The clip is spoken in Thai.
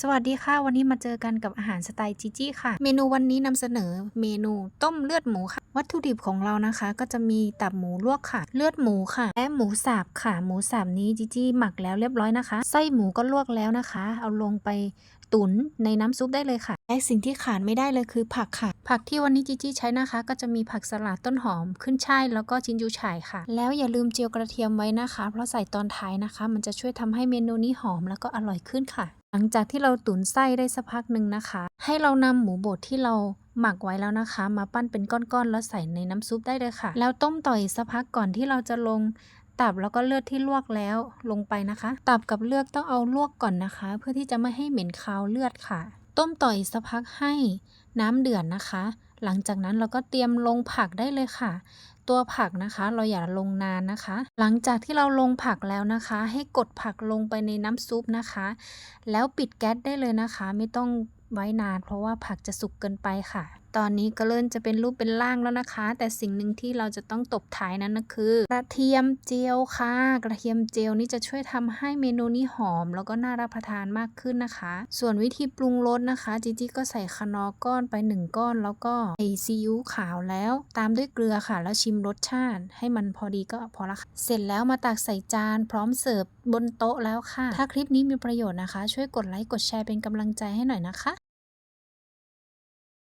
สวัสดีค่ะ วันนี้มาเจอกันกับอาหารสไตล์จีจี้ค่ะ เมนูวันนี้นำเสนอเมนูต้มเลือดหมูค่ะ วัตถุดิบของเรานะคะ ก็จะมีตับหมูลวกค่ะ เลือดหมูค่ะ และหมูสับค่ะ หมูสับนี้จีจี้หมักแล้วเรียบร้อยนะคะ ไส้หมูก็ลวกแล้วนะคะ เอาลงไปตุ๋นในน้ำซุปได้เลยค่ะและสิ่งที่ขาดไม่ได้เลยคือผักค่ะ ผักที่วันนี้จีจี้ใช้นะคะ ก็จะมีผักสลัดต้นหอม ขึ้นช่ายแล้วก็จินจูฉ่ายค่ะ แล้วอย่าลืมเจียวกระเทียมไว้นะคะ เพราะใส่ตอนท้ายนะคะ มันจะช่วยทำให้เมนูนี้หอมแล้วก็อร่อยขึ้นค่ะ หลังจากที่เราตุ๋นไส้ได้สักพักหนึ่งนะคะ ให้เรานำหมูบดที่เราหมักไว้แล้วนะคะ มาปั้นเป็นก้อนๆแล้วใส่ในน้ำซุปได้เลยค่ะ แล้วต้มต่ออีกสักพักก่อนที่เราจะลงตับแล้วก็เลือดที่ลวกแล้วลงไปนะคะ ตับกับเลือดต้องเอาลวกก่อนนะคะ เพื่อที่จะไม่ให้เหม็นคาวเลือดค่ะ ต้มต่ออีกสักพักให้น้ำเดือดนะคะ หลังจากนั้นเราก็เตรียมลงผักได้เลยค่ะ ตัวผักนะคะเราอย่าลงนานนะคะ หลังจากที่เราลงผักแล้วนะคะ ให้กดผักลงไปในน้ำซุปนะคะ แล้วปิดแก๊สได้เลยนะคะ ไม่ต้อง ไว้นาน เพราะว่าผักจะสุกเกินไปค่ะ ตอนนี้ก็เริ่มจะเป็นรูปเป็นร่างแล้วนะคะ แต่สิ่งหนึ่งที่เราจะต้องตบท้ายนั้นก็คือ กระเทียมเจียวค่ะ กระเทียมเจียวนี่จะช่วยทำให้เมนูนี้หอม แล้วก็น่ารับประทานมากขึ้นนะคะ ส่วนวิธีปรุงรสนะคะจีจี้ก็ใส่คนอร์ก้อนไปหนึ่งก้อน แล้วก็ใส่ซีอิ๊วขาวแล้ว ตามด้วยเกลือค่ะ แล้วชิมรสชาติ ให้มันพอดีก็พอละค่ะเสร็จแล้วมาตักใส่จานพร้อมเสิร์ฟบนโต๊ะแล้วค่ะ ถ้าคลิปนี้มีประโยชน์นะคะ ช่วยกดไลค์กดแชร์เป็นกำลังใจให้หน่อยนะคะ